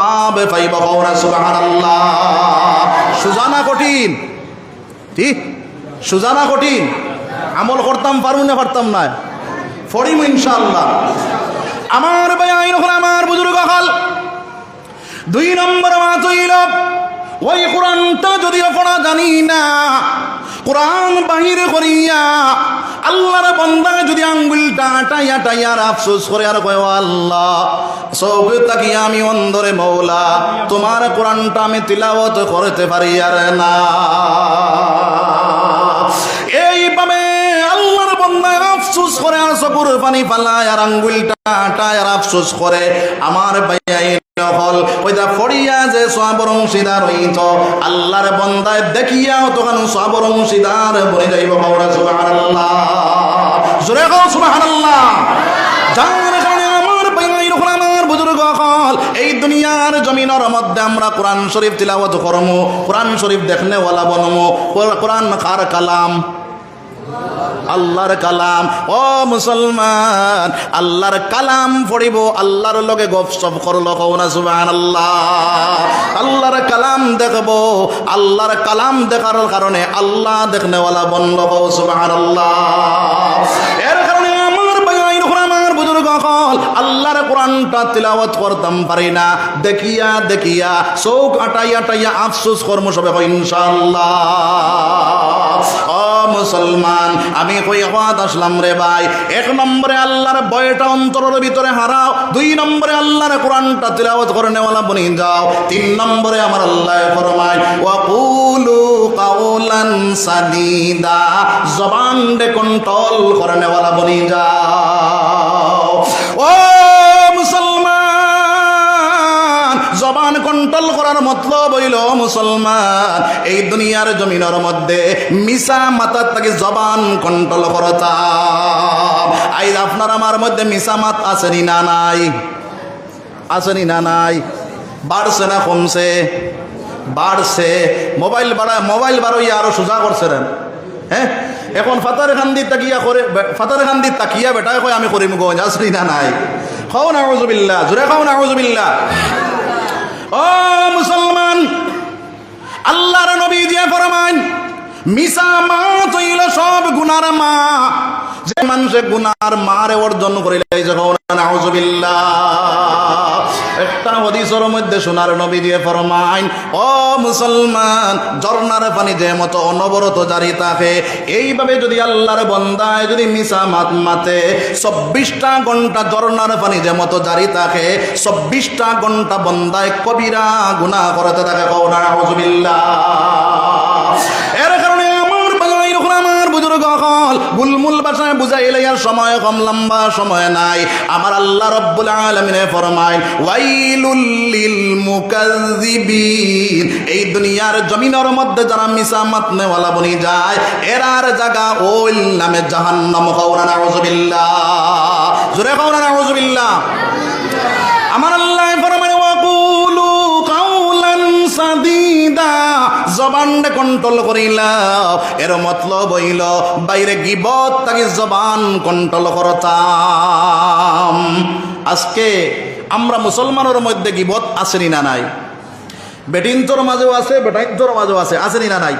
সবে পাইব কওরা সুবহানাল্লাহ। সুজানা কঠিন। ঠিক সুজানা কঠিন। আমল করতাম, পারব না, পারতাম না। ফরিম ইনশাআল্লাহ। আমার ভাই আইন আমার বুজুর্গ হল দুই নম্বর মাত হইল ওই কোরআনটা যদিও পড়া জানি না, কোরআন বাহির করিয়া আল্লাহর বন্দা যদি আঙ্গুলটা টাইয়া টাইয়ার আফসোস করে আর কয়, "ও আল্লাহ সব তাকিয়া আমি অন্দরে মৌলা, তোমার কোরআনটা আমি তিলাবত করতে পারি আর না। চকুর পানি পালায় আর আঙ্গুলটা টায় আর আফসোস করে। আমার ভাইয়া হল ওইটা ফড়িয়া যে অংশীদার হইত আল্লাহর বন্দায় তখন অংশীদার বনে যাইব হাওড়া সুবহানাল্লাহ। জোরে আমার বুজুর্গ হল এই দুনিয়ার জমিনের মধ্যে আমরা কোরআন শরীফ তিলাওয়াত করমু, কোরআন শরীফ দেখনে ওয়ালা বনমু, কোরআন কার কালাম। আল্লাহর কালাম। ও মুসলমান, আল্লাহর কালাম পড়িব, আল্লাহর লগে গপসপ করল কৌনা সুবান আল্লাহ আল্লাহর কালাম দেখব, আল্লাহর কালাম দেখার কারণে আল্লাহ দেখনেওয়ালা বনল কৌ সুবান আল্লাহ এর কারণে আমার ভাই আমার বুজুর্গ হল আল্লাহর কোরআনটা তিলাওয়াত করতাম পারি না। দেখিয়া দেখিয়া চৌক আটাইয়া আটাইয়া আফসোস কর্ম সবে ইনশাল্লাহ মুসলমান। আমি কই হওয়াত আসলাম রে ভাই? এক নম্বরে আল্লাহর বয়টা অন্তরের ভিতরে হারাও, দুই নম্বরে আল্লাহর কোরআনটা তিলাওয়াত করে নেওয়ালা বনি যাও, তিন নম্বরে আমার আল্লাহ ফরমায়, ওয়াকুলু কাউলান সাদিদা জবান ডে কন্ট্রোল করে নেওয়ালা বনি যাও। ও কন্ট্রোল করার মতলব হইল মুসলমান, এই দুনিয়ার জমিনের মধ্যে মিশা মাতার থেকে জবান কন্ট্রোল করতাম আই আপনার আমার মধ্যে মিশা মাত আসেনি না নাই? আসেনি না নাই? বাড়ছে না কমছে? বাড়ছে। মোবাইল বাড়া, মোবাইল বাড়াইয়া আরও সোজা করছে হ্যাঁ? এখন ফাতার খান্দি তাকিয়া করে, ফাতার খান্দি তাকিয়া বেটাই কয়, আমি করিম গঞ্জ আসলি না নাই? খাও না আউজুবিল্লাহ জোরে খাও না আউজুবিল্লাহ ও মুসলমান, আল্লাহর নবী দিয়ে ফরমান মিসা মা তৈল সব গুনার মা। যে মানুষে গুনার মারে অর্জন করিলে যখন নাউজুবিল্লাহ। একটা হদিসের মধ্যে সোনার নবী দিয়ে ফরমাইন, ও মুসলমান, ঝর্ণার পানি যে মতো অনবরত জারি থাকে, এইভাবে যদি আল্লাহর বন্দায় যদি মিশা মাত মাতে চব্বিশটা ঘণ্টা ঝর্ণার পানি যে মতো জারি থাকে, চব্বিশটা ঘণ্টা বন্দায় কবিরা গুণা করতে থাকে কৌনা নাউজুবিল্লাহ গুলমুল বাসায় বুঝাইলে আর সময় কম, লম্বা সময় নাই। আমার আল্লাহ রব্বুল আলমিনে ফরমায় ওয়াইলুল লিল মুকাজ্জিবিন এই দুনিয়ার জমিনের মধ্যে যারা মিসা মাতনেওয়ালা বনি যায় এরার জায়গা ওইল নামে জাহান্নাম। কাউনা নাউজুবিল্লাহ জোরে কাউনা নাউজুবিল্লাহ আমার আল্লাহ জবানটা কন্ট্রোল করিলাও এর মতলব হইল, বাইরে গিবত তাকে জবান কন্ট্রোল করতাম। আজকে আমরা মুসলমানের মধ্যে গিবত আসেনি না নাই? বেটিনচোর মাঝেও আছে, বেটাইনচোর মাঝেও আছে, আসেনি না নাই?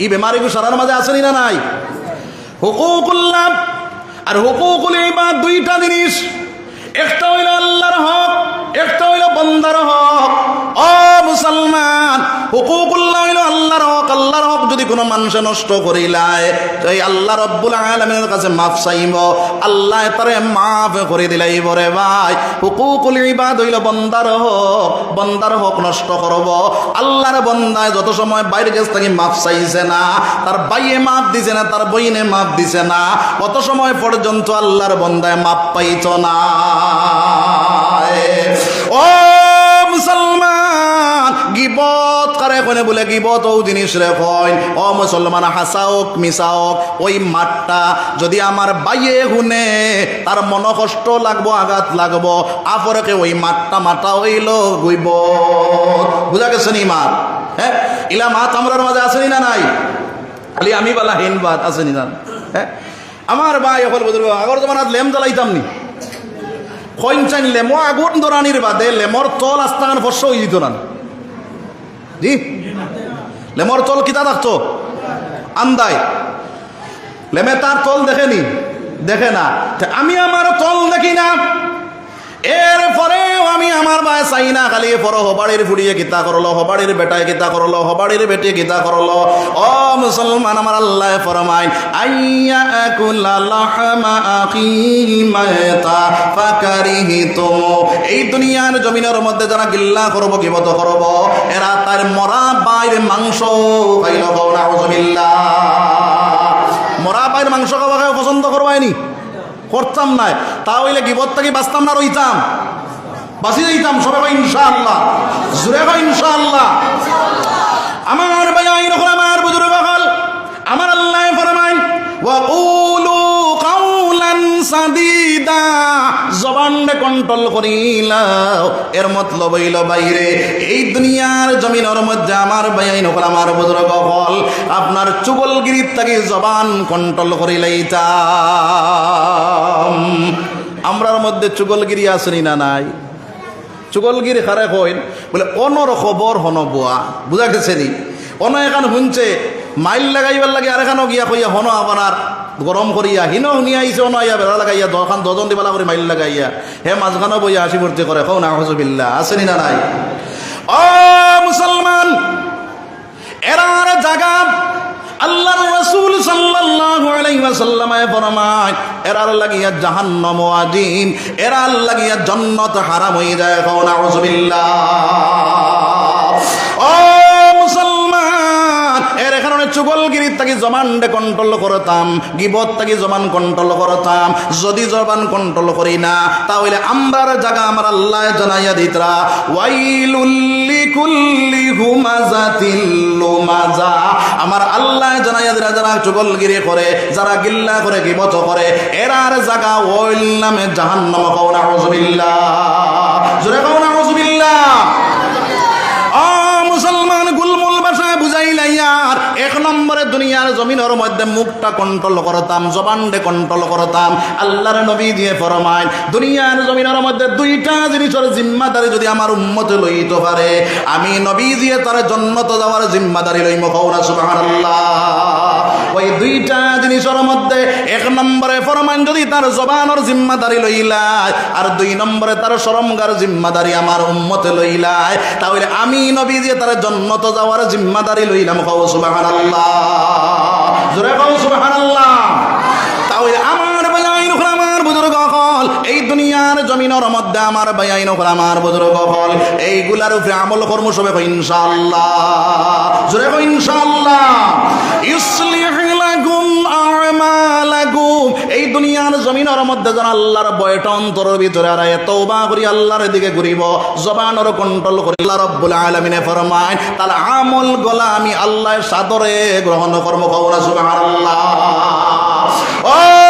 ই বেমারিগু সারার মাঝে আসেনি না নাই? হুকুকুল্লাহ, আর হুকুকুল ইবাদ দুইটা জিনিস। একটা হইল আল্লাহর হক, একটা হইল বন্দার হক। ও মুসলমান। যদি কোনো মানুষে নষ্ট করিলায় আল্লাহ রব্বুল আলমের কাছে মাফ চাইব, আল্লাহ তারে মাফ করে ভাই। হুকুকুল বন্দার হক বন্দার হক নষ্ট করব। আল্লাহর বন্দায় যত সময় বাইরে গেছে তাকে মাফ চাইছে না, তার বাইয়ে মাফ দিছে না, তার বইনে মাফ দিছে না কত সময় পর্যন্ত আল্লাহর বন্দায় মাপ পাইত না। ও গিবত। কারে কোনে বলে গিবত? ও জিনিস রে কইন ও মুসলমান হাসাওক মিসাওক ওই মাঠটা যদি আমার বাইয়ে হুনে, তার মন কষ্ট লাগবো, আঘাত লাগবো আপরকে ওই মাঠটা মাথা হইল গুইব বুঝা গেছে নি মাত? হ্যাঁ? ইলা মাত আমরার মাঝে আসেনি না নাই? খালি আমি বালা হিন বাদ আসেনি না। হ্যাঁ? আমার ভাই অকল বুঝল আগর জমানাত লেম জ্বালাইতাম নি। কইন চাইন লেমো আগুন দরানির বাদে লেমর তল আস্তান ফর্ষ হয়ে যেত না। জি লেমর তল কিতা থাকতো? আন্দায় লেমে তার তল দেখেনি দেখে না। আমি আমার তল দেখি না। এরপরেও আমি আমার বায় চাই না খালি পর হবাড়ির ফুড়িয়ে গীতা করল হবাড়ির বেটায় গীতা করল হবাড়ির বেটে গীতা করল। ও মুসলমান, আমার আল্লাহ ফরমাইন, আইয়া কুল্লা লাহমা আখিহি মায়তা ফাকারিহিতুম এই দুনিয়ার জমিনের মধ্যে যারা গিল্লা করব কিবত করব, এরা তার মরা বাইরে মাংস খাইল কওনা উযুবিল্লাহ মরা বাইরে মাংস খাওয়া পছন্দ করবাইনি করতাম না তা হইলে কি থেকে বাঁচতাম না রইতাম বাঁচি যাইতাম, সবাই ভাই ইনশাআল্লাহ। জুড়ে ভাই ইনশাআল্লাহ। আমার ভাই, আইন আমার বহাল আমার আল্লাহ ওয়াকুলু কাউলান সাদিদা, জবানটা কন্ট্রোল করিলাও এর মতলব হইল বাইরে, এই দুনিয়ার জমিনের মধ্যে আমার ভাই নকল আমার বুজুর্গ হল। আপনার চুগলগিরির থেকে জবান কন্ট্রোল করিলাইতাম আমরার মধ্যে চুগলগিরি আসেনি না নাই? চুগলগিরি খারে কইন বলে, অনর খবর হন বুয়া, বুঝা গেছে নি? অন এখান শুনছে মাইল লাগাইবার লাগে আর এখানো গিয়া কইয়া হন আপনার। গরম করিয়া হিন শুনিয়া আইছে আইয়া বেড়া লাগাইয়া দখান দজন দিবালা করে মাইল লাগাইয়া। হে মাঝখানো বইয়া হাসি ভর্তি করে কও না হজবিল্লা আসেনি না নাই? ও মুসলমান এরার জাগা আল্লাহর রাসূল সাল্লাল্লাহু আলাইহি ওয়াসাল্লামে ফরমায় এরার লাগিয়া জাহান্নাম ওয়াজিম এরার লাগিয়া জান্নাত হারাম হয়ে যায়, কও নাউযুবিল্লাহ ও চুগলগিরির তাকে জমানডে কন্ট্রোল করতাম, গিবত তাকে জমান কন্ট্রোল করতাম, যদি জবান কন্ট্রোল করি না, তাহলে আমরার জায়গা আমার আল্লাহ জানাইয়া দিতরা। ওয়াইলুল্লি কুল্লি লুমাজা। আমার আল্লাহ জানাইয়া দিরা যারা চুগলগিরি করে, যারা গিল্লা করে, গিবত করে, এরার জায়গা ওইল নামে জাহান্নাম কাউনা হুজুবিল্লাহ জোরে কাউনা হুজুবিল্লাহ এক নম্বরে দুনিয়ার জমিনের মধ্যে মুখটা কন্ট্রোল করতাম জবানডে কন্ট্রোল করতাম, আল্লাহর নবী দিয়ে ফরমায় দুনিয়ার জমিনের মধ্যে দুইটা জিনিসের জিম্মাদারি যদি আমার উম্মত লইতে পারে, আমি নবী দিয়ে তার জন্নত যাওয়ার জিম্মাদারি লইম কৌরা সুবহানাল্লাহ। ওই দুইটা জিনিসের মধ্যে এক নম্বরে ফরমান যদি তার জবানোর জিম্মাদারি লইলায়, আর দুই নম্বরে তার শরমগার জিম্মাদারি আমার উম্মতে লইলায়, তাহলে আমি নবী দিয়ে তার জন্মত যাওয়ার জিম্মাদারি লইলাম। কও সুবহানাল্লাহ। জোরে কও সুবহানাল্লাহ। তাহলে আমার বায়াইন হল আমার বুজুর্গ হল এই দুনিয়ার জমিনের মধ্যে আমার বায়াইন হল আমার বুজুর্গ হল এইগুলার উপরে আমল কর্ম সবে ইনশাআল্লাহ। এই দুনিয়ার জমিনের মধ্যে যারা আল্লাহর বয়টা অন্তরের ভিতরে আর তওবা করি আল্লাহর দিকে ঘুরিব, জবানের কন্ট্রোল করি, আল্লাহ রব্বুল ফরমায় আমল গলা আমি আল্লাহর সাদরে গ্রহণ কর্ম কওরা সুবহানাল্লাহ। ও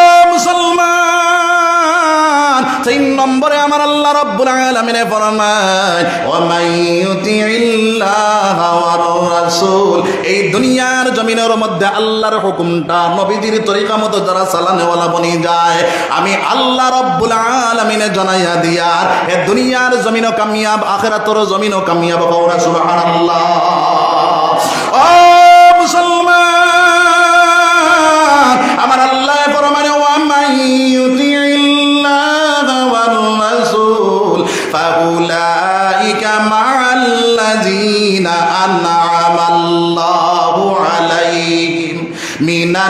তিন নম্বরে আমার আল্লাহ রব্বুল আলামিনে ফরমায় ওয়া ইউতিইল্লাহ ওয়ার রাসূল এই দুনিয়ার জমিনের মধ্যে আল্লাহর হুকুমটা নবীজির তরিকা মতো যারা চালানেওয়ালা বনি যায়, আমি আল্লাহ রব্বুল আলামিনে জানাইয়া দিয়ার এ দুনিয়ার জমিনও কামিয়াব আখিরাতের জমিনও কামিয়াব কওরা সুবহানাল্লাহ। ও মুসলমান!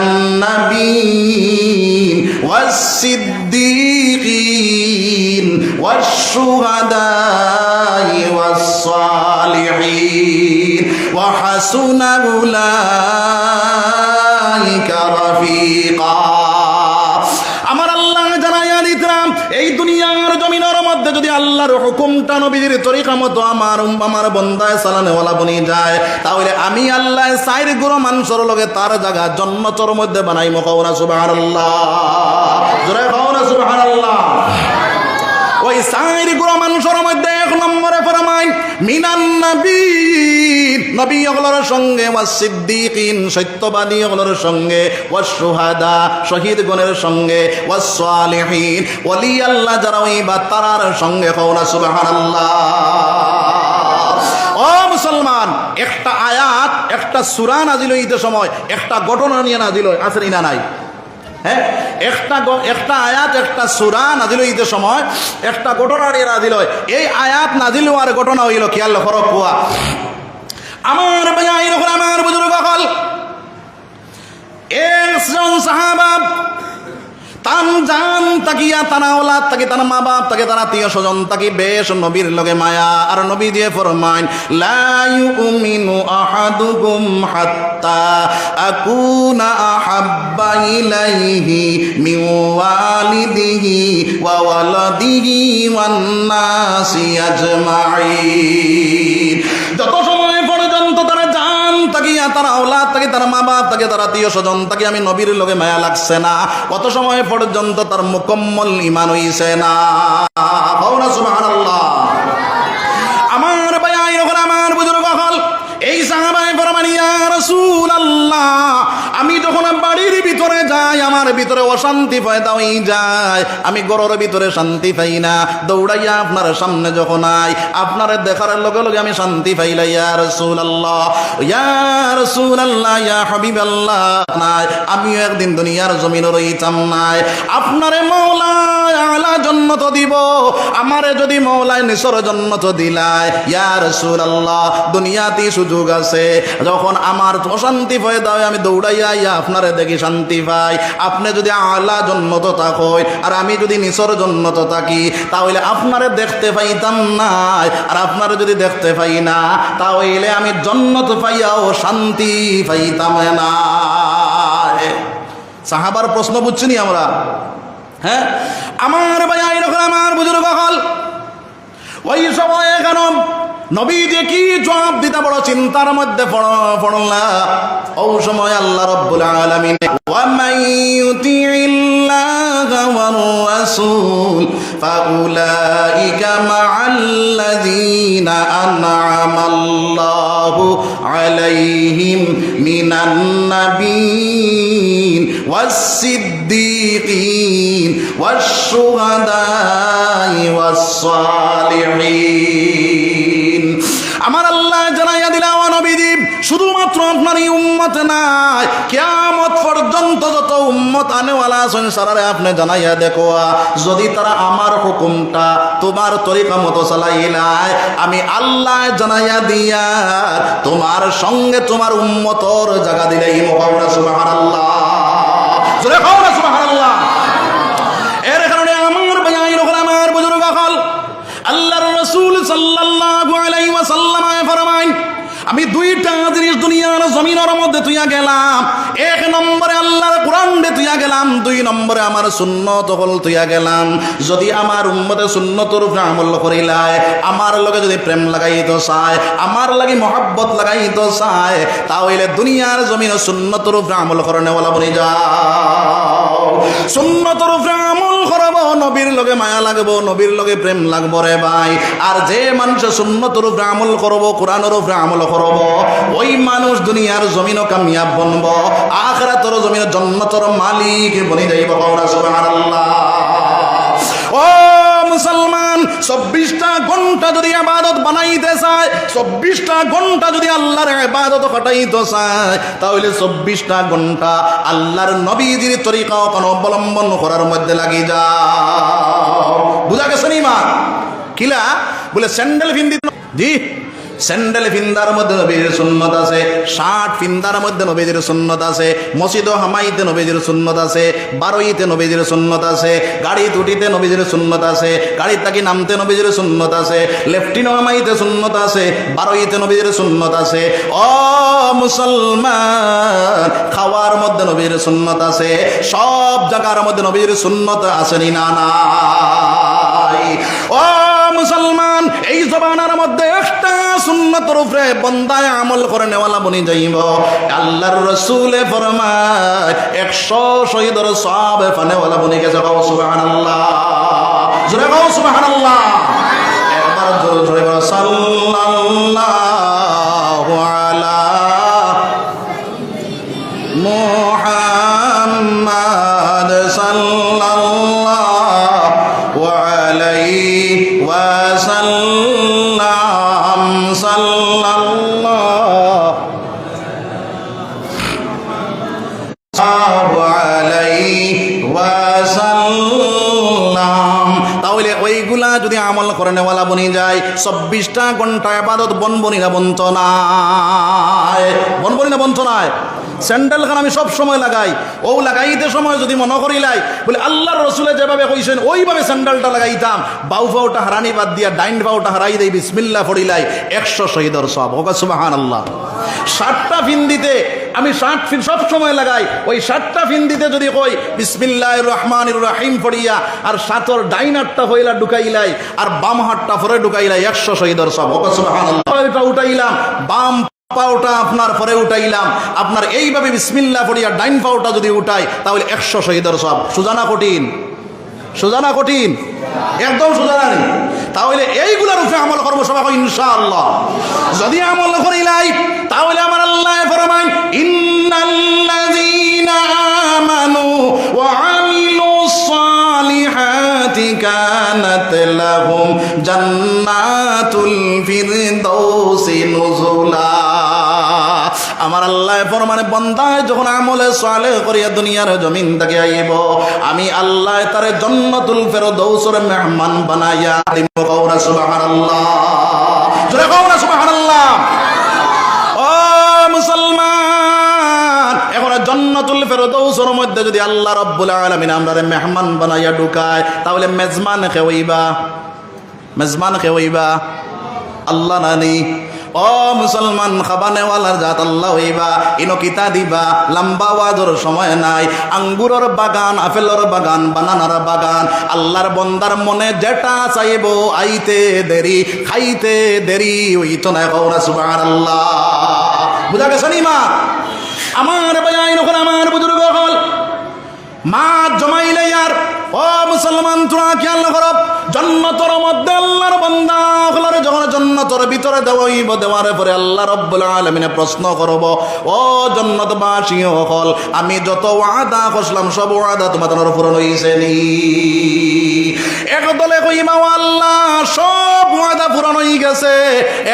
মিনান নাবিয়্যিন ওয়াস-সিদ্দীকিন ওয়াশ-শুহাদা'i ওয়াস-সালিহিন ওয়া আল্লাহর হুকুমটা নবীর তরিকা মতো আমার আমার বন্দায় সালানে ওলা বনি যায়। তাহলে আমি আল্লাহ সাইর গুরু মানুষের লগে তার জায়গা জন্মচর মধ্যে বানাই মকাওনা সুবাহ আল্লাহ সুবাহ আল্লাহ ওই সাইর গুরু মানুষের মধ্যে এক নম্বরে ফরমাই, মিনান নবী অগলর সঙ্গে, ওয়া সিদ্দিকিন, সত্যবাদী অগলর সঙ্গে, ওয়া সুহাদা শহীদ গণের সঙ্গে, ওয়া সালিহিন ওয়ালি আল্লাহ যারা বা তারার সঙ্গে কওনা, সুবহানাল্লাহ। ও মুসলমান, একটা আয়াত, একটা সুরা নাজিল ঈদের সময়, একটা ঘটনা নিয়ে নাজিল আছে না নাই? হ্যাঁ? একটা একটা আয়াত, একটা সুরা নাজিল ঈদের সময়, একটা ঘটনা নিয়ে নাজিল এই আয়াত নাজিল হওয়ার ঘটনা হইল, খেয়াল ফরক কুয়া। আমার ভাইয়া এরকম আমার বুজুর্গ হল। একজন সাহাবা তান জান তাকিয়া তানা ওলাদ তাকে তার মা বাপ তাকে তার আত্মীয় স্বজন তাকে বেশ নবীর লগে মায়া। আর নবী দিয়ে ফরমাইন, লা ইউমিনু আহাদুকুম হাত্তা আকুনা আহাব্বা ইলাইহি মিন ওয়ালিদিহি ওয়া ওয়ালাদিহি ওয়ান নাসি আজমাইন। তাকে তার মা বাপ, তাকে তার আত্মীয় স্বজন, তাকে আমি নবীর লোকে মায়া লাগছে না। কত সময় পর্যন্ত তার মুকম্মল ইমান হইছে না? আমার ভাই আমার বুজুর্গ হল, এই সাহাবাই ফরমানিয়া রসুল আল্লাহ আমি যখন বাড়ির ভিতরে যাই, আমার ভিতরে অশান্তি পয়দা হয়ে যায়। আমি গরর ভিতরে শান্তি পাই না। দৌড়াইয়া আপনার সামনে যখন আই, আপনার দেখার লগে লগে আমি শান্তি পাইলা ইয়া রসুল আল্লাহ ইয়া রসুল আল্লাহ ইয়া হাবিব আল্লাহ নাই, আমিও একদিন দুনিয়ার জমিন রইতাম নাই। আপনারে মৌলায় আলা জন্নত দিব, আমারে যদি মৌলায় নিসর জন্নত দিলায় ইয়া রসুল আল্লাহ দুনিয়াতে সুযোগ আছে। যখন আমার অশান্তি হয়ে দাও আমি দৌড়াইয়া ইয়া আপনারে দেখি শান্তি পাই। আপনি যদি আলা জন্নত থাকই, আর আমি যদি নিসর জন্নত থাকি, তাহলে আপনারে দেখতে পাইতাম না আর আপনারে যদি দেখতে পাই না, তাহলে আমি জন্নত পাইয়াও শান্তি পাইতাম না। সাহাবার প্রশ্ন বুঝছিনি আমরা? হ্যাঁ? আমার ভাই আমার বুজুর্গ হল। ওই সময় কেন নবী যে কি জবাব দিতে বড় চিন্তার মধ্যে পড়- পড়লা ও সময় আল্লাহ রব্বুল আলামিন ওয়ামান ইউতিইল্লাহ ওয়ার রাসূল ফাউলাইকা মাআল্লাযীনা আন'আমাল্লাহু আলাইহিম মিনান নাবিয়্যিন والصديقين والشهداء والصالحين শুধুমাত্র আপনার এই উম্মত নাই। কেয়ামত পর্যন্ত যত উম্মত আনেওয়ালা আছেন, সারারে আপনি জানাইয়া দেখো, যদি তারা আমার হুকুমটা তোমার তরিকা মতো চালাইলাই আমি আল্লাহ জানাইয়া দিয়া তোমার সঙ্গে তোমার উম্মতর জায়গা দিলেই মোহাম্মদ সুবহানাল্লাহ। জোরে খাও না সুবহানাল্লাহ এর কারণে আমার ভাই রকম আমার বুজুর্গ হল আল্লাহর রাসূল সাল্লাল্লাহু আলাইহি ওয়াসাল্লাম ফরমাইন আমি দুইটা জিনিস দুনিয়ার জমিনের মধ্যে তুইয়া গেলাম। এক নম্বরে আল্লাহর কোরআন তুইয়া গেলাম। দুই নম্বরে আমার সুন্নত হল তুইয়া গেলাম। যদি আমার উম্মতে সুন্নতর উপরে আমল করিলায়, আমার লগে যদি প্রেম লাগাইতো চায়, আমার লাগি মহাব্বত লাগাইতো চায়, তাহলে দুনিয়ার জমিন সুন্নতর উপরে আমল বলা বলি যাও সুন্নতর উপরে আমল করাবো, নবীর লগে মায়া লাগবো, নবীর লগে প্রেম লাগবো রে ভাই। আর যে মানুষ সুন্নতর উপরে আমল করব, কোরআনের উপরে আমল করব, ওই মানুষ দুনিয়ার জমিনও কামিয়াব বনব, আখরাতর জমিন জন্মতর মালিক বনি যাইব সুবহানাল্লাহ। ও মুসলমান, চব্বিশটা ঘণ্টা যদি আবাদত বানাইতে চায়, চব্বিশটা ঘণ্টা যদি আল্লাহর আবাদত হটাইতে চায়, তাহলে চব্বিশটা ঘণ্টা আল্লাহর নবীজির তরিকা কোনো অবলম্বন করার মধ্যে লাগি যা বুঝা গেছে নি মা? কিলা? বলে স্যান্ডেল ফিন্দি জি? স্যান্ডেল ফিন্দার মধ্যে নবীজির সুন্নত আছে, শার্ট ফিন্দার মধ্যে নবীজির সুন্নত আছে, মসজিদ হামাইতে নবীজির সুন্নত আছে, বারোইতে নবীজির সুন্নত আছে, গাড়ি তুটিতে নবীজির সুন্নত আছে গাড়ি তাকি নামতে নবীজির সুন্নত আছে, লেফটিনো হামাইতে সুন্নত আছে, বারোইতে নবীজির সুন্নত আছে। ও মুসলমান, খাওয়ার মধ্যে নবীর সুন্নত আছে, সব জায়গার মধ্যে নবীর সুন্নত আছে নি না ও মুসলমান, এই জবানার মধ্যে একটা সুন্নতর উপরে বন্দায় আমল করে নেওয়ালা বনি যাইব। আল্লাহর রসুলে ফরমায়, একশো শহীদর সব ফানেওয়ালা বনি গেছে গাও সুবাহান আল্লাহ জোরে গাও সুবাহান আল্লাহ একবার জোরে জোরে সাল্লাল্লাহু আলা মুহাম্মাদ সাল্লাল্লাহু আলাইহি ওয়াসাল্লাম। তাহলে ওইগুলা যদি আমল করে নেওয়ালা বনি যায়, চব্বিশটা ঘণ্টা আবাদত বন বনিরা বন্ত নাই। বন বনিরা বন্ত নাই? স্যান্ডেল খান আমি সব সময় লাগাই। ও লাগাইতে সময় যদি মনে করিলাই, বলে আল্লাহর রসুলে যেভাবে কইছেন, ওইভাবে স্যান্ডেলটা লাগাইতাম। বাউ ফাউটা হারানি বাদ দিয়া, ডাইন ফাউটা হারাই দেই বিসমিল্লা ফড়িলাই একশো শহীদর সব ওকা সুবাহান আল্লাহ ষাটটা ফিন দিতে আমি ষাট ফিন সব সময় লাগাই। ওই ষাটটা ফিন দিতে যদি কই বিসমিল্লাহ রহমান রাহিম ফড়িয়া আর সাতর ডাইন হাতটা হইলা ঢুকাইলাই, আর বাম হাতটা ফরে ঢুকাইলাই, একশো শহীদর সব ওকা সুবাহান আল্লাহ উঠাইলাম, বাম পাওটা আপনার পরে উঠাইলাম। আপনার এইভাবে বিসমিল্লা পড়িয়া ডাইন পাওটা যদি উঠাই, তাহলে একশো শহীদর সব। সুজানা কঠিন। সুজানা কঠিন। একদম সুজানা নেই। তাহলে এইগুলোর উপরে আমল করব সবাই, ইনশাআল্লাহ। যদি আমল করিলাই, তাহলে আমার আল্লাহ ফরমান ইন্নাল্লাযীনা আমানু ওয়া আমিলুস সালিহাতি কানাত লাহুম জান্নাতুল ফিরদাউসি আল্লাহ যখন আমলে সালে করিয়া দুনিয়ার জমিন থেকে আইব, আমি আল্লাহ তারে জন্নতুল ফেরদৌসর মেহমান বানাইয়া কওনা সুবহানাল্লাহ। জোরে কওনা সুবহানাল্লাহ। মধ্যে যদি আল্লাহ রব্বুল আলামিন আমরারে মেহমান বানাইয়া ঢুকায়, তাহলে মেজমান খেওইবা মেজমান খেওইবা আল্লাহ নানি ও মুসলমান, খাবানেওয়ালার জাত আল্লাহ হইবা ইনো কিতা দিবা, লম্বা ওয়াজর সময় নাই, আঙ্গুরর বাগান, আপেলর বাগান, বানানার বাগান, আল্লাহর বন্দার মনে যেটা চাইব আইতে দেরি, খাইতে দেরি ওই তো নাই কৌরা সুবাহ আল্লাহ বুঝা গেছে নি মা? আমার বাজাই নখন আমার বুজুর্গ হল। মা জমাইলে আর ও মুসলমান, তোরা খেয়াল করো জন্নতর মধ্যে আল্লাহর বন্দা হলারে যখন জন্নতর ভিতরে দেওয়াইব দেওয়ার পরে আল্লাহ আলমিনে প্রশ্ন করব, ও হল, আমি যত ওয়াদা করলাম সব ওয়াদা তোমাদের পূরণ হইছে নি। একদলে কইবা আল্লাহ, সব ওয়াদা পূরণ হয়ে গেছে।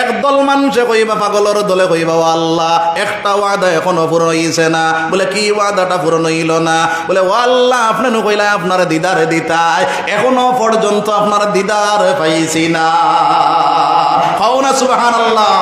একদল মানুষে কইবা, পাগলর দলে কইবা আল্লাহ, একটা ওয়াদা এখনও পূরণ হইছে না। বলে, কি ওয়াদাটা পূরণ হইল না? বলে, ও আল্লাহ, আপনি কইলা আপনার দিদারে দিতাই এখনও পর্যন্ত আপনার দিদার পাইছি না। হও না সুবাহ আল্লাহ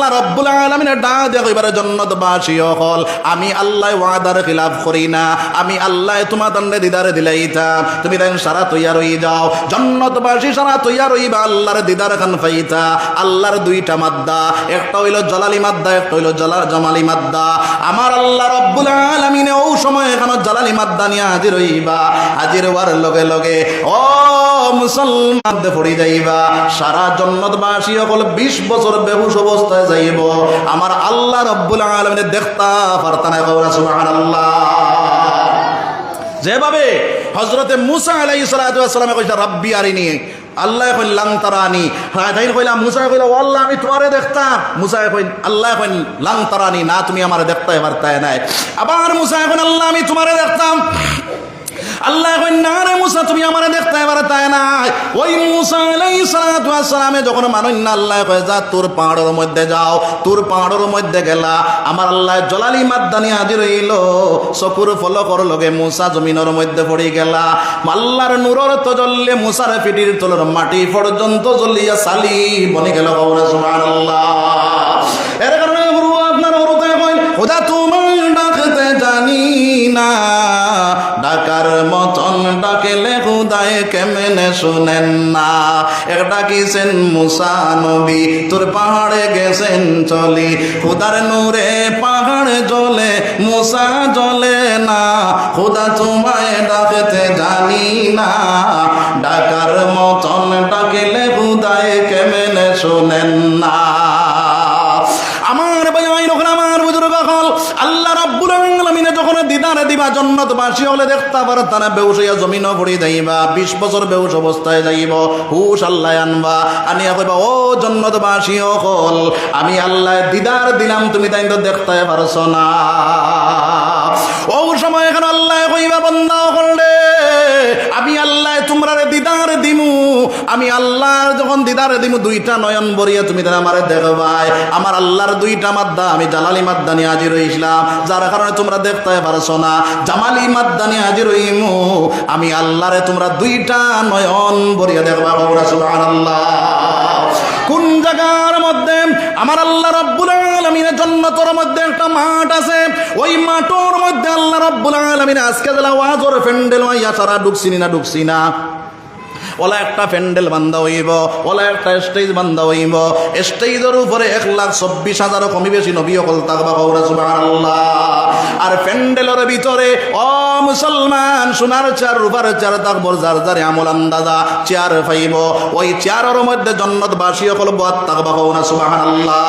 আল্লাহ রব্বুল আলমিনের ডা দিয়ে কইবার জন্নতবাসী হল, আমি আল্লাহ ওয়াদার খিলাফ করি না, আমি আল্লাহ তোমার দণ্ডে দিদারে দিলাইতাম। তুমি তাই সারা তৈয়া রই যাও, জন্নতবাসী সারা তৈয়া রইবা আল্লাহর দিদার খান পাইতা আল্লাহর দুইটা মাদ্দা, একটা হইল জলালি মাদ্দা, একটা হইল জলা জমালি মাদ্দা। আমার আল্লাহ রব্বুল আলমিনে ও সময় এখানে জালালি মাদ্দা নিয়ে হাজির হইবা, হাজির হওয়ার লগে লগে, ও মুসলমান পড়ি যাইবা। সারা জন্নতবাসী সকল বিশ বছর বেহুশ অবস্থায় যাইব। আমার আল্লাহ রব্বুল আলমিনে দেখতা পারতানা কৌরা সুবহানাল্লাহ। যেভাবে হজরতে মুসা আলাই সালামে কইছে, রাব্বি আরিনি। আল্লাহ কইল লাং তারানি। তাই কইলা মুসা কইলা আল্লাহ আমি তোমারে দেখতাম। মুসা কইল আল্লাহ কইল লাং তারানি, না, তুমি আমারে দেখতে তাই নাই। আবার মুসা এখন আল্লাহ, আমি তোমারে দেখতাম। আল্লাহ কই না রে মুসা, তুমি আমারে দেখতে এবার তাই নাই ওই মুসা ওয়াস সালামে যখন মানুষ না, আল্লাহ কয়, যা, তোর পাহাড়ের মধ্যে যাও, তোর পাহাড়ের মধ্যে গেলা, আমার আল্লাহ জলালি মাদ্দানি হাজির হইল চকুর ফলকর লগে মুসা জমিনের মধ্যে পড়ি গেলা আল্লাহর নূরর জ্বললে মুসার পিটির তলর মাটি পর্যন্ত জ্বলিয়া সালি, বনে গেল কবরে, সুবহানাল্লাহ। এর কারণে আপনার হরতে কইল খোদা তোমার ডাকতে জানি না। ডাকার মতন ডাকেলে খুদায় কেমনে শুনেন না? এক ডাকিছেন মুসা নবী, তোর পাহাড়ে গেছেন চলি। খুদার নূরে পাহাড়ে জ্বলে, মুসা জ্বলে না। খুদা তোমায় ডাকতে জানি না। ডাকার মতন ডাকিলে খুদায় কেমনে শুনেন দিদারে দিবা জন্নত বাসী হলে দেখতে পারে তারা জমিন যাইবা, বিশ বছর অবস্থায় যাইব, হুশ আল্লাহ আনবা। আনি কইবা, ও হল আমি আল্লাহ দিদার দিলাম, তুমি তাই তো দেখতে পারছ না। ও সময় এখন আল্লাহ কইবা বন্ধা আমি আল্লাহর যখন দিদারে দিব দুইটা নয়ন বরিয়া তুমি তারা আমারে দেখবাই আমার আল্লাহর দুইটা মাদ্দা, আমি জালালি মাদ্দা নিয়ে হাজির হইছিলাম। যার কারণে তোমরা দেখতে পারছ না। জামালি মাদ্দা নিয়ে হাজির হইমু। আমি আল্লাহরে তোমরা দুইটা নয়ন বরিয়া দেখবা বাবুরা সুবহানাল্লাহ। কোন জায়গার মধ্যে আমার আল্লাহ রব্বুল আলমিনের জন্নতর মধ্যে একটা মাঠ আছে, ওই মাঠের মধ্যে আল্লাহ রব্বুল আলমিন আজকে দিলা ওয়াজর ফেন্ডেল মাইয়া সারা ঢুকছি না ঢুকছি না? ওলা একটা প্যান্ডেল বান্ধা হইব, ওলা একটা স্টেজ বান্ধা হইব। স্টেজের উপরে এক লাখ চব্বিশ হাজারও কমি বেশি নবী অকল তাকবা কৌরা আর প্যান্ডেলের ভিতরে ও মুসলমান, সোনার চার, রূপার চার, তাকবর, যার যার আমল আন্দাজা, চেয়ার পাইব। ওই চেয়ারের মধ্যে জন্নতবাসী অকল বাদ তাকবা কৌরা সুবহানাল্লাহ।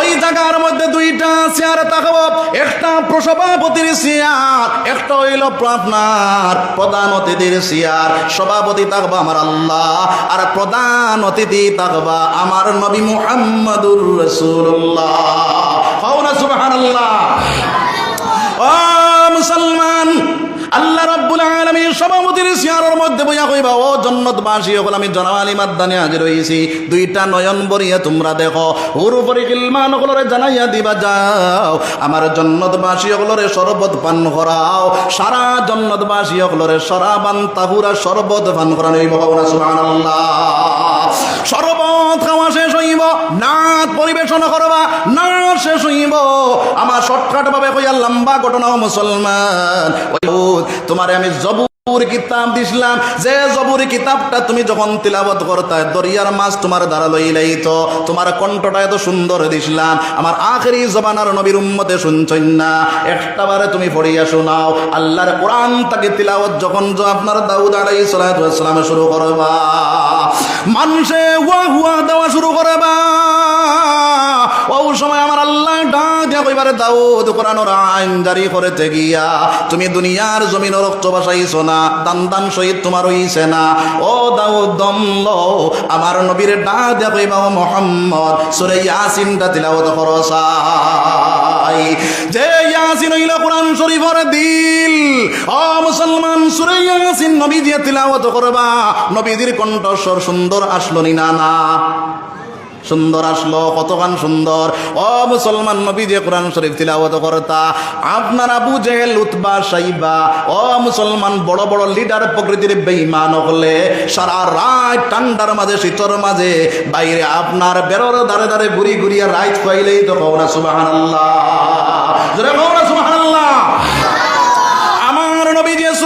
ওই জায়গার মধ্যে দুইটা চেয়ার তাকব, একটা প্রসভাপতির চেয়ার, একটা হইল আপনার প্রধান অতিথির চেয়ার। সভাপতি থাকবা আমার আল্লাহ। আর প্রধান অতিথি থাকবা আমার নবী মুহাম্মদুর রসুল্লাহ সুবহানাল্লাহ। ও মুসলমান আল্লাহ রাব্বুল আলামিন সভাপতির চেয়ারের মধ্যে বইয়া কইবা, ও জন্নতবাসী হল আমি জনাওয়ালি মাদ্দানে হাজির হইছি। দুইটা নয়ন বরিয়া তোমরা দেখো। ওর উপরে কিলমান হলরে জানাইয়া দিবা, যাও, আমার জন্নতবাসী হলরে শরবত পান করাও। সারা জন্নতবাসী হলরে সরাবান তাহুরা শরবত পান করানো হইব না সুবহানাল্লাহ। শরবত খাওয়া শেষ হইব নাচ পরিবেশন করবা নাচ শেষ হইব। আমার শর্টকাট ভাবে কইয়া লম্বা ঘটনা মুসলমান। তোমারে আমি জবুর কিতাব দিছিলাম, যে জবুর কিতাবটা তুমি যখন তিলাবত করতা দরিয়ার মাছ তোমার দ্বারা লইলেই তো, তোমার কণ্ঠটা এত সুন্দর দিছিলাম। আমার আখেরি জবানার নবীর উম্মতে শুনছই না। একটাবারে তুমি পড়িয়া শোনাও, আল্লাহর কোরআন তাকে তিলাবত যখন আপনার দাউদ ওয়াস সালাম শুরু করবা। মানুষে হুয়া হুয়া দেওয়া শুরু করবা। ও সময় আমার আল্লাহ ডাক কইবারে, দাউদ, কোরআনের আইন জারি করতে গিয়া তুমি দুনিয়ার জমিন রক্ত বাসাইছো না, দান দান সহিত তোমার হইছে না। ও দাউদ দম লও আমার নবীর ডাক দিয়া কইবা, ও মোহাম্মদ, সূরা ইয়াসিনটা তিলাওয়াত করসাই। যে ইয়াসিন হইল কোরআন শরীফের দিল, ও মুসলমান, সূরা ইয়াসিন নবী দিয়ে তিলাওয়াত করবা। নবীদের কণ্ঠস্বর সুন্দর আসলো না না। সুন্দর আসলো, কতখান সুন্দর। ও মুসলমান নবী যে কোরআন শরীফ তিলাওয়াত করতা, আপনার আবু জেহেল উতবা সাইবা, ও মুসলমান বড় বড় লিডার প্রকৃতির বেঈমান হলে, সারা রাত ঠান্ডার মাঝে, শীতর মাঝে, বাইরে আপনার বেরোর দাঁড়ে দাঁড়ে ঘুরি ঘুরিয়া রাইত পাইলেই তো জোরে কওনা সুবহানাল্লাহ। আমার নবী যে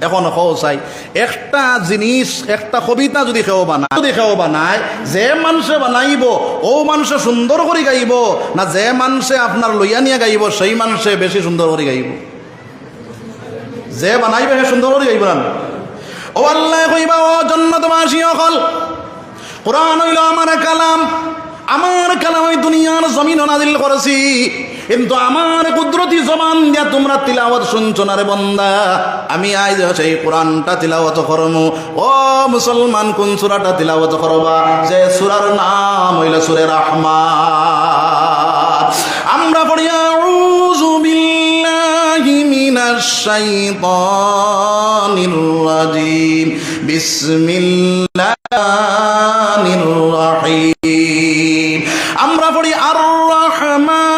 এখন কও চাই। একটা জিনিস, একটা কবিতা যদি কেউ বানায়, যদি কেউ বানায়, যে মানুষে বানাইব, ও মানুষে সুন্দর করে গাইব, না যে মানুষে আপনার লইয়া নিয়ে গাইব, সেই মানুষে বেশি সুন্দর করে গাইব। যে বানাইবে, সে সুন্দর করে গাইব না। ও আল্লাহ কইবা ও জন্নতবাসী অকল। কোরআন হইল আমার কালাম। আমার কালাম ওই দুনিয়ার জমিন নাজিল করেছি। কিন্তু আমার কুদরতি জবান দিয়া তোমরা তিলাওয়াত শুনছো না রে বন্দা। আমি আজ সেই কোরআনটা তিলাওয়াত করমু। ও মুসলমান, কোন সুরাটা তিলাওয়াত করবা? যে সুরার নাম হইল সুরে রহমান। আমরা পড়ি, আউযু বিল্লাহি মিনাশ শাইতানির রাজিম। বিসমিল্লাহির রহিম। আমরা পড়ি আর রহমান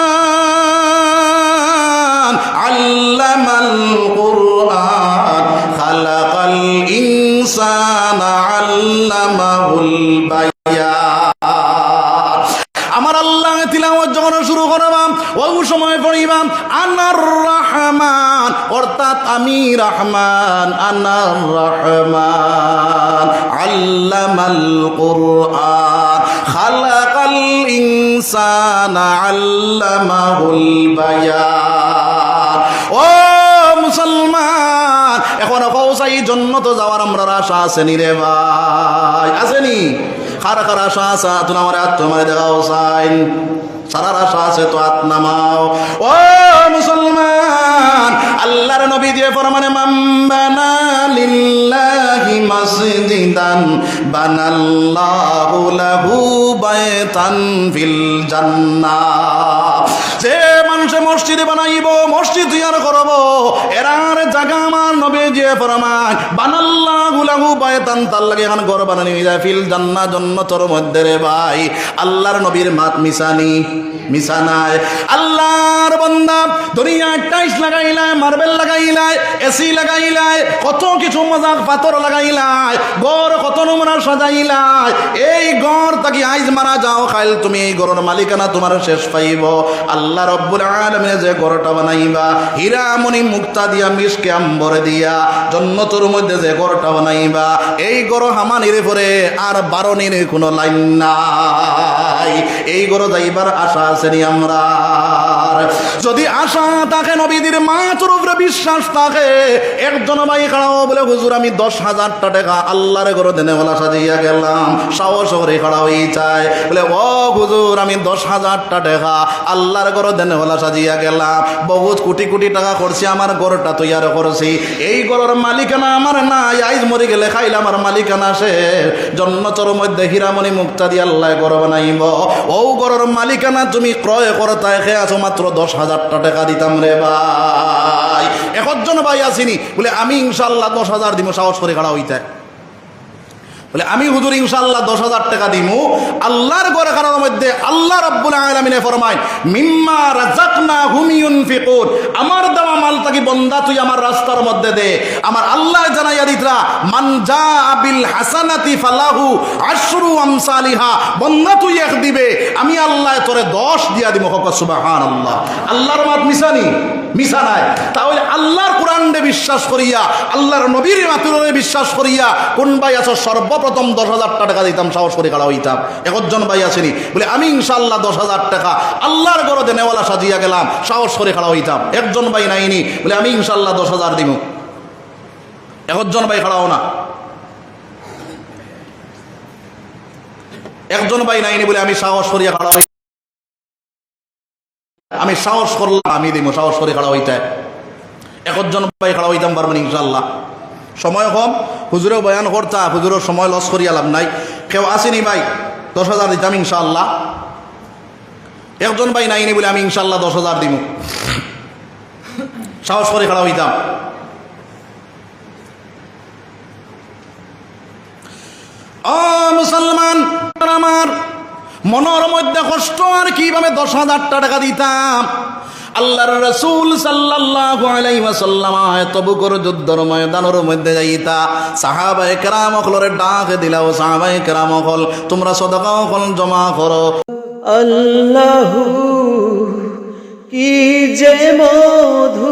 আমার আল্লাহ তিলাওয়াত যখন শুরু করবাম ওই সময় পড়িবাম আনার রহমান, অর্থাৎ আমি রহমান, আনার রহমান, আল্লামাল কুরআন, খালাকাল ইনসানা আল্লামাহুল কৌসাই জন্য তো যাওয়ার আমরা আশা আসেনি রে ভাই। আসেনি কার কার আশা আছে তুমি আমার আত্ম মারে দেখাও সাইন। সারার আশা আছে তো আত্মামাও ও মুসলমান, আল্লাহর নবী দিয়ে ফরমানে মাম্বানা লিল্লাহি মাসজিদান, বানাল্লাহু লাহু বাইতান ফিল জান্নাহ। যে মানুষে মসজিদ বানাইব, মসজিদ তৈয়ার করব, এরার জায়গা আমার যে ফরমান বানাল্লাহু লাহু বাইতান তার লাগে এখন ঘর বানানি যায়। ফিল জান্নাহ, জন্নতর মধ্যে রে ভাই। আল্লাহর নবীর মাত মিসানি মিসানায় আল্লাহর বান্দা দুনিয়ায় টাইস লাগাইলায়, মার্বেল লাগাইলায় এসি লাগাইলায়, কত কিছু মজাক পাথর লাগাইলায় গড় কত নমুনা সাজাইলায়। এই গড় তাকে আইজ মারা যাও খাইল তুমি এই গরুর মালিকানা তোমার শেষ পাইব। আল্লাহ রব্বুল আলমে যে গড়টা বানাইবা, হীরামণি মুক্তা দিয়া মিশকে আম্বরে দিয়া জন্নতর মধ্যে যে গড়টা বানাইবা, এই গড় হামানির পরে আর বারণির কোনো লাইন নাই। এই গড় যাইবার আশা আছে আমরা। যদি আশা থাকে নবীদের মাতুর উপরে বিশ্বাস থাকে, একজন ভাই খাড়াও বলে, হুজুর, আমি দশ হাজারটা টাকা আল্লাহর ঘরে দেনে বলা সাজিয়া গেলাম। সাহস করে খাড়া হয়ে যায়। বলে, ও হুজুর, আমি দশ হাজারটা টাকা আল্লাহর ঘরে দেনে বলা সাজিয়া গেলাম। বহুত কোটি কোটি টাকা করছি, আমার ঘরটা তৈয়ার করছি। এই ঘরের মালিকানা আমার নাই, আইজ মরে গেলে খাইলে আমার মালিকানা সে জন্মচর মধ্যে হীরামণি মুক্তা দিয়ে আল্লাহ ঘর বানাইব। ও ঘরের মালিকানা তুমি ক্রয় করতা খে আছো মাত্র দশ হাজারটা টাকা দিতাম রে ভাই। একজন ভাই আসিনি? বলে, আমি ইনশাল্লাহ দশ হাজার দিব সাহস করে খাড়া হইতে। বলে, আমি হুজুর ইনশাল্লাহ দশ হাজার টাকা দিমু। আল্লাহর গড়ে খানার মধ্যে আল্লাহ রব্বুল আলমিনে ফরমায়, মিম্মা হুমিউন ফিকুর আমার দেওয়া মাল তাকি বন্দা? তুই আমার রাস্তার মধ্যে দে। আমার আল্লাহ জানাইয়া দিতরা, মান যা আবিল হাসানাতি ফালাহু আশরু আমসালিহা। বন্দা তুই এক দিবে, আমি আল্লাহ তোরে দশ দিয়া দিব হক সুবাহান আল্লাহ আল্লাহর মাত মিসানি মিশা নাই। তাহলে আল্লাহর কোরআনে বিশ্বাস করিয়া, আল্লাহর নবীর মাতুরে বিশ্বাস করিয়া, কোন ভাই আছো? সর্বপ্রথম দশ হাজার টাকা দিতাম, সাহস করে কাড়া হইতাম? একজন ভাই আসেনি, বলে, আমি ইনশাল্লাহ দশ হাজার টাকা আল্লাহর গরদে নেওয়ালা সাজিয়া গেলাম, সাহস করে খাড়া হইতাম? একজন ভাই নাইনি, বলে, আমি ইনশাল্লাহ দশ হাজার দিব একজন ভাই খাড়াও না। একজন ভাই নাইনি, বলে, আমি সাহস করিয়া খাড়া হই আমি সাহস করলাম, আমি দিব সাহস করে খাড়া হইতে। একজন ভাই খাড়া হইতাম পারবেন ইনশাল্লাহ সময় কম হুজুরেও বয়ান করতা হুজুরের সময় লস করিয়া লাভ নাই। কেউ আসেনি ভাই, দশ হাজার দিতাম ইনশাল্লাহ একজন ভাই নাইনি বলে আমি ইনশাল্লাহ দশ হাজার দিব সাহস করে খেলা হইতাম। ও মুসলমান আমার মনের মধ্যে কষ্ট আর কীভাবে দশ হাজার টাকা দিতাম? আল্লাহর রসুল সাল্লাল্লাহু আলাইহি ওয়াসাল্লাম তবু কর যুদ্ধর ময়দানের মধ্যে যাইতা। সাহাবায়ে কেরাম অকলরে ডাক দিলাও সাহাবায়ে কেরাম অকল, তোমরা সদকা অকল জমা করো। আল্লাহু, কি যে মধু